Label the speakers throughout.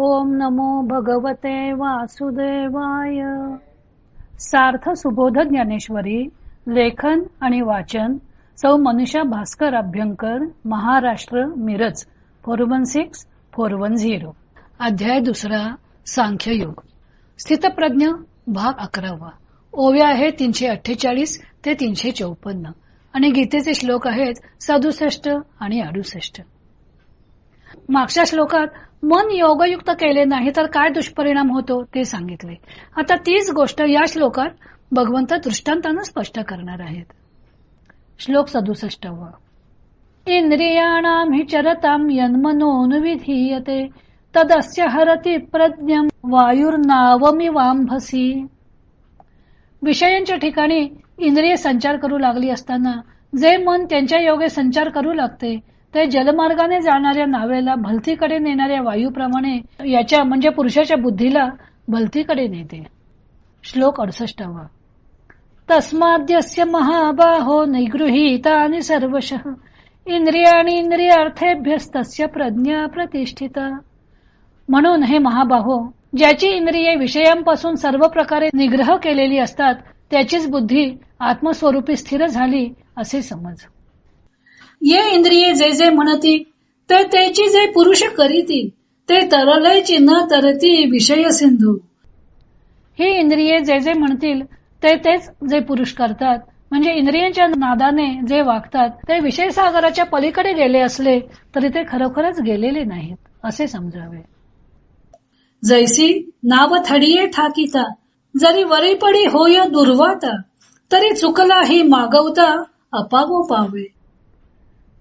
Speaker 1: ओम नमो भगवते वासुदेवाय. सार्थ सुबोध ज्ञानेश्वरी लेखन आणि वाचन सौ Manusha Bhaskar Abhyankar Maharashtra Miraj four one six four one zero. अध्याय दुसरा सांख्ययोग. स्थितप्रज्ञ भाग अकरावा. ओव्या आहे तीनशे अठ्ठेचाळीस ते तीनशे चौपन्न. आणि गीतेचे श्लोक आहेत सदुसष्ट आणि अडुसष्ट. मागच्या श्लोकात मन योगयुक्त केले नाही तर काय दुष्परिणाम होतो ते सांगितले. आता तीच गोष्ट या श्लोकात भगवंत दृष्टांतानं स्पष्ट करणार आहेत. श्लोक सदुसष्टव. इंद्रियाणाम हि चरताम यन्मनोनुविधीयते तदस्य हरती प्रज्ञ वायुर्नावमी वायुर्नावमिवांभसी विषयांच्या ठिकाणी इंद्रिय संचार करू लागली असताना जे मन त्यांच्या योगे संचार करू लागते ते जलमार्गाने जाणाऱ्या नावेला भलतीकडे नेणाऱ्या वायूप्रमाणे याच्या म्हणजे पुरुषाच्या बुद्धीला भलतीकडे नेते. श्लोक अडसष्टावा. तस्माद्यस्य महाबाहो निगृहीतानि सर्वशः. इंद्रियाणी इंद्रियार्थेभ्यस्तस्य प्रज्ञा प्रतिष्ठिता. म्हणून हे महाबाहो ज्याची इंद्रिये विषयांपासून सर्व प्रकारे निग्रह केलेली असतात त्याचीच बुद्धी आत्मस्वरूपी स्थिर झाली असे समज.
Speaker 2: ये इंद्रिये जे जे म्हणती ते त्याची जे पुरुष करीती ते तरलयची न तरती विषय सिंधू.
Speaker 1: ही इंद्रिये जे जे म्हणतील ते तेच जे पुरुष करतात. म्हणजे इंद्रियांच्या नादाने जे वागतात ते विषय सागराच्या पलीकडे गेले असले तरी ते खरोखरच गेलेले नाहीत असे समजावे.
Speaker 2: जैसी नाव थडिये ठाकीता जरी वरी पडी होय दुर्वाता तरी चुकला ही मागवता अपावो पावे.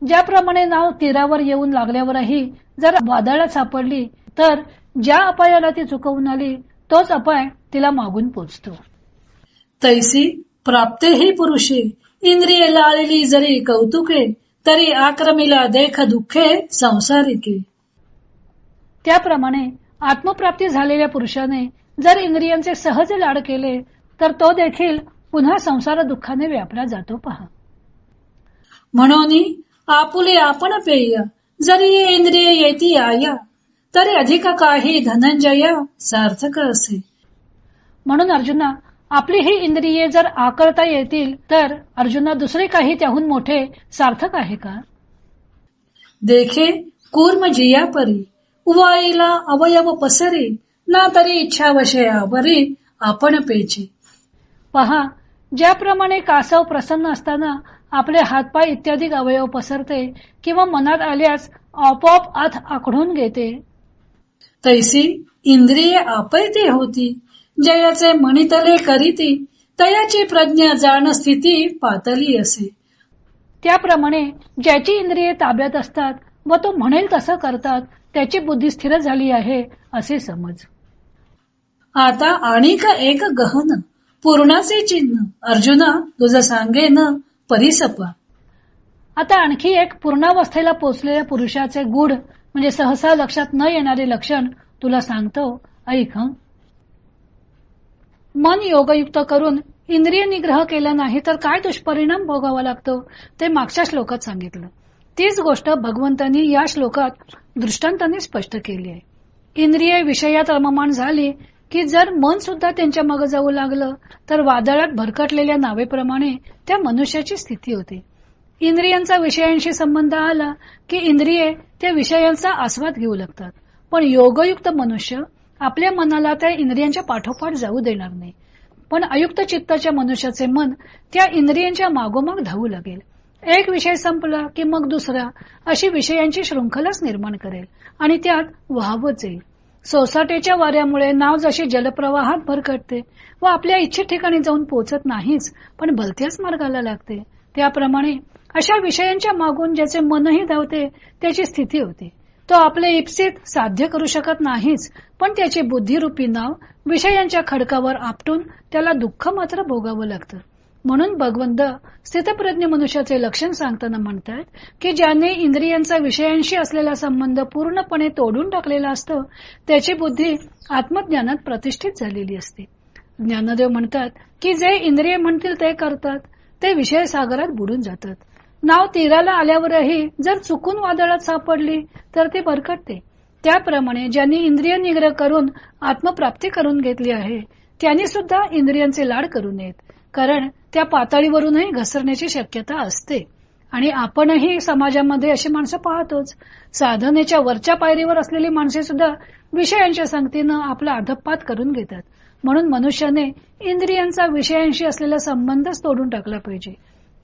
Speaker 1: ज्याप्रमाणे नाव तीरावर येऊन लागल्यावरही जर वादळात सापडली तर ज्या अपायाला ती चुकवून आली तोच अपाय तिला मागून पोचतो.
Speaker 2: तैसी प्राप्तेही पुरुषे. इंद्रिये लाळली जरी कौतुके तरी आक्रमिला देख दुःखे संसारिके.
Speaker 1: त्याप्रमाणे आत्मप्राप्ती झालेल्या पुरुषाने जर इंद्रियांचे सहज लाड केले तर तो देखील पुन्हा संसार दुःखाने व्यापला जातो पहा.
Speaker 2: म्हणून आपुले आपण पेय. जरी इंद्रिय येती आया तरी अधिक काही धनंजय सार्थक असे.
Speaker 1: म्हणून अर्जुना आपली ही इंद्रिये जर आकळता येतील तर अर्जुना दुसरे काही त्याहून मोठे सार्थक आहे का?
Speaker 2: देखे कूर्म जिया परी. उवाईला अवयव पसरी ना तरी इच्छा वशयावरी आपण पेची.
Speaker 1: पहा ज्याप्रमाणे कासव प्रसन्न असताना आपले हातपाय इत्यादी अवयव पसरते किंवा मनात आल्यास आपोआप आत आखडून घेते.
Speaker 2: तैसी इंद्रिये आपैते होती. जयाचे मणितले करीती तयाची प्रज्ञा जाण स्थिती पातली असे.
Speaker 1: त्याप्रमाणे ज्याची इंद्रिये ताब्यात असतात व तो म्हणेल तसं करतात त्याची बुद्धी स्थिर झाली आहे असे समज.
Speaker 2: आता आणिक एक गहन पूर्णाचे चिन्ह. अर्जुना तुझं सांगे न परिसपा.
Speaker 1: आता आणखी एक पूर्णावस्थेला पोचलेल्या पुरुषाचे गुढ म्हणजे सहसा लक्षात न येणारे लक्षण तुला सांगतो. ऐक मन योगयुक्त करून इंद्रिय निग्रह केला नाही तर काय दुष्परिणाम भोगावा लागतो ते मागच्या श्लोकात सांगितलं. तीच गोष्ट भगवंतांनी या श्लोकात दृष्टांताने स्पष्ट केली आहे. इंद्रिय विषयात रममाण झाली की जर मन सुद्धा त्यांच्या मागे जाऊ लागलं तर वादळात भरकटलेल्या नावेप्रमाणे त्या मनुष्याची स्थिती होती. इंद्रियांचा विषयांशी संबंध आला की इंद्रिये त्या विषयांचा आस्वाद घेऊ लागतात. पण योगयुक्त मनुष्य आपल्या मनाला त्या इंद्रियांच्या पाठोपाठ जाऊ देणार नाही. पण अयुक्त चित्ताच्या मनुष्याचे मन त्या इंद्रियांच्या मागोमाग धावू लागेल. एक विषय संपला की मग दुसरा अशी विषयांची शृंखलाच निर्माण करेल आणि त्यात वाहवत जाईल सोसाट्याच्या वाऱ्यामुळे नाव जशी जलप्रवाहात भरकटते व आपल्या इच्छित ठिकाणी जाऊन पोचत नाहीच पण भलत्याच मार्गाला लागते. त्याप्रमाणे अशा विषयांच्या मागून ज्याचे मनही धावते त्याची स्थिती होते. तो आपले इप्सित साध्य करू शकत नाहीच पण त्याची बुद्धिरूपी नाव विषयांच्या खडकावर आपटून त्याला दुःख मात्र भोगावं लागतं. म्हणून भगवंत स्थितप्रज्ञ मनुष्याचे लक्षण सांगताना म्हणतात की ज्याने इंद्रियांचा विषयांशी असलेला संबंध पूर्णपणे तोडून टाकलेला असतो त्याची बुद्धी आत्मज्ञानात प्रतिष्ठित झालेली असते. ज्ञानदेव म्हणतात की जे इंद्रिय म्हणतील ते करतात ते विषय सागरात बुडून जातात. नाव तीराला आल्यावरही जर चुकून वादळात सापडली तर ती भरकटते त्याप्रमाणे ज्यांनी इंद्रिय निग्रह करून आत्मप्राप्ती करून घेतली आहे त्यांनी सुद्धा इंद्रियांचे लाड करू नयेत. कारण त्या पातळीवरूनही घसरण्याची शक्यता असते. आणि आपणही समाजामध्ये अशी माणसं पाहतोच. साधनेच्या वरच्या पायरीवर असलेली माणसे सुद्धा विषयांच्या संगतीनं आपला अधपात करून घेतात. म्हणून मनुष्याने इंद्रियांचा विषयांशी असलेला संबंधच तोडून टाकला पाहिजे.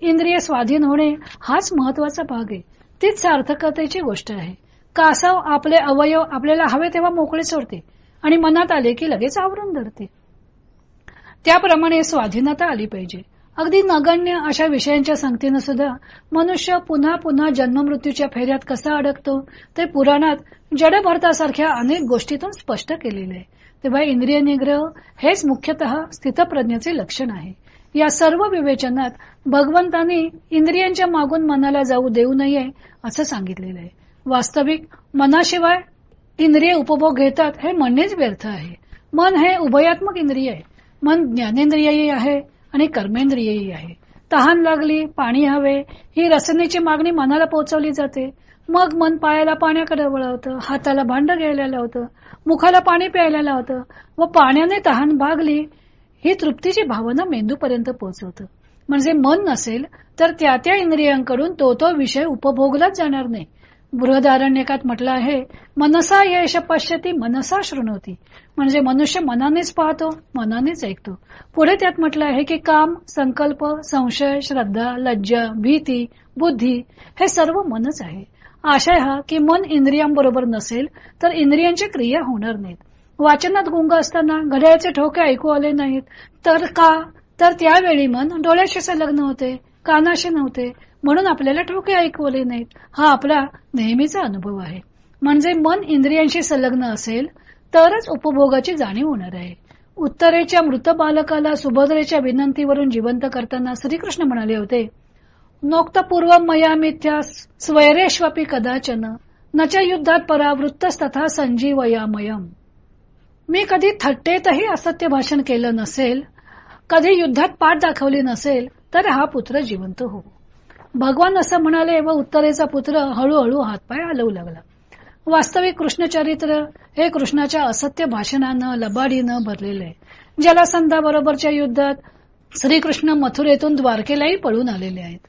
Speaker 1: इंद्रिय स्वाधीन होणे हाच महत्त्वाचा भाग आहे. तीच सार्थकतेची गोष्ट आहे. कासव आपले अवयव आपल्याला हवे तेव्हा मोकळे सोडते आणि मनात आले की लगेच आवरून धरते. त्याप्रमाणे स्वाधीनता आली पाहिजे. अगदी नगण्य अशा विषयांच्या संगतीनं सुद्धा मनुष्य पुन्हा पुन्हा जन्ममृत्यूच्या फेऱ्यात कसा अडकतो ते पुराणात जडभरतासारख्या अनेक गोष्टीतून स्पष्ट केलेले आहे. तेव्हा इंद्रिय निग्रह हेच मुख्यतः स्थितप्रज्ञेचे लक्षण आहे. या सर्व विवेचनात भगवंतांनी इंद्रियांच्या मागून मनाला जाऊ देऊ नये असं सांगितलेलं आहे. वास्तविक मनाशिवाय इंद्रिय उपभोग घेतात हे म्हणणेच व्यर्थ आहे. मन हे उभयात्मक इंद्रिय आहे. मन ज्ञानेंद्रियही आहे आणि कर्मेंद्रियही आहे. तहान लागली पाणी हवे ही रसनेची मागणी मनाला पोहोचवली जाते. मग मन पायाला पाण्याकडे वळवतं हाताला भांड घ्यायला लावतं मुखाला पाणी प्यायला लावतं व पाण्याने तहान भागली ही तृप्तीची भावना मेंदूपर्यंत पोहोचवतं. म्हणजे मन नसेल तर त्या त्या इंद्रियांकडून तो तो विषय उपभोगलाच जाणार नाही. बृहदारण्यकात म्हटलं आहे मनसा यश पश्यती मनसा शृणवती म्हणजे मनुष्य मनानेच पाहतो मनानेच ऐकतो. पुढे त्यात म्हटलं आहे की काम संकल्प संशय श्रद्धा लज्जा भीती बुद्धी हे सर्व मनच आहे. आशय हा की मन इंद्रियांबरोबर नसेल तर इंद्रियांची क्रिया होणार नाहीत. वाचनात गुंग असताना घड्याळचे ठोके ऐकू आले नाहीत. तर का? तर त्यावेळी मन डोळ्याशी संलग्न होते कानाशी नव्हते म्हणून आपल्याला ठोके ऐकवले नाहीत. हा आपला नेहमीचा अनुभव आहे. म्हणजे मन इंद्रियांशी संलग्न असेल तरच उपभोगाची जाणीव होणार आहे. उत्तरेच्या मृत बालकाला सुभद्रेच्या विनंतीवरून जिवंत करताना श्रीकृष्ण म्हणाले होते नोक्तपूर्व मया मिथ्या स्वैरेश्वपी कदाचन नच्या युद्धात परावृत्तस्तथा संजीवयामयम. मी कधी थट्टेतही असत्य भाषण केलं नसेल कधी युद्धात पाठ दाखवली नसेल तर हा पुत्र जिवंत हो. भगवान असं म्हणाले व उत्तरेचा पुत्र हळूहळू हातपाय हलवू लागला. वास्तविक कृष्णचरित्र हे कृष्णाच्या असत्य भाषणानं लबाडीनं भरलेलं आहे. ज्याला संधाबरोबरच्या युद्धात श्रीकृष्ण मथुरेतून द्वारकेलाही पळून आलेले आहेत.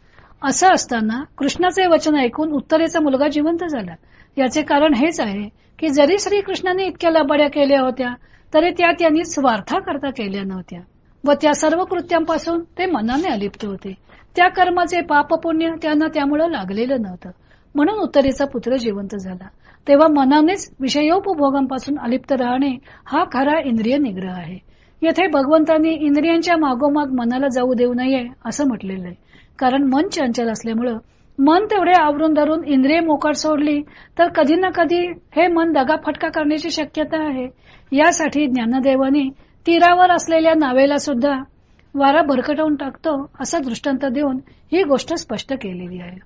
Speaker 1: असं असताना कृष्णाचे वचन ऐकून उत्तरेचा मुलगा जिवंत झाला. याचे कारण हेच आहे की जरी श्रीकृष्णाने इतक्या लबाड्या केल्या होत्या तरी त्या त्यांनी स्वार्थाकरता केल्या नव्हत्या. व त्या सर्व कृत्यांपासून ते मनाने अलिप्त होते. त्या कर्माचे पाप पुण्य त्यांना त्यामुळे लागलेलं नव्हतं. म्हणून उत्तरेचा पुत्र जिवंत झाला. तेव्हा मनानेच विषयोपभोगांपासून अलिप्त राहणे हा खरा इंद्रिय निग्रह आहे. येथे भगवंतांनी इंद्रियांच्या मागोमाग मनाला जाऊ देऊ नये असं म्हटलेलं आहे. कारण मन चंचल असल्यामुळं मन तेवढे आवरून धरून इंद्रिय मोकाट सोडली तर कधी ना कधी हे मन दगा फटका करण्याची शक्यता आहे. यासाठी ज्ञानदेवानी तीरावर असलेल्या नावेला सुद्धा वारा भरकटवून टाकतो असा दृष्टांत देऊन ही गोष्ट स्पष्ट केलेली आहे.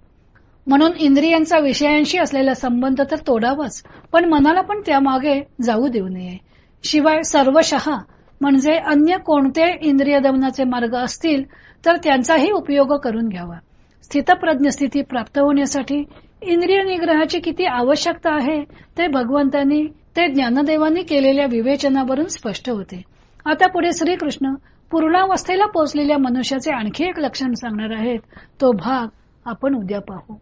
Speaker 1: म्हणून इंद्रियांचा विषयांशी असलेला संबंध तर तोडावाच पण मनाला पण त्यामागे जाऊ देऊ नये. शिवाय सर्वशः म्हणजे अन्य कोणते इंद्रिय दमनाचे मार्ग असतील तर त्यांचाही उपयोग करून घ्यावा. स्थितप्रज्ञ स्थिती प्राप्त होण्यासाठी इंद्रिय निग्रहाची किती आवश्यकता आहे ते भगवंतांनी ते ज्ञानदेवांनी केलेल्या विवेचनावरून स्पष्ट होते. आता पुढे श्रीकृष्ण पूर्णावस्थेला पोहोचलेल्या मनुष्याचे आणखी एक लक्षण सांगणार आहेत. तो भाग आपण उद्या पाहू.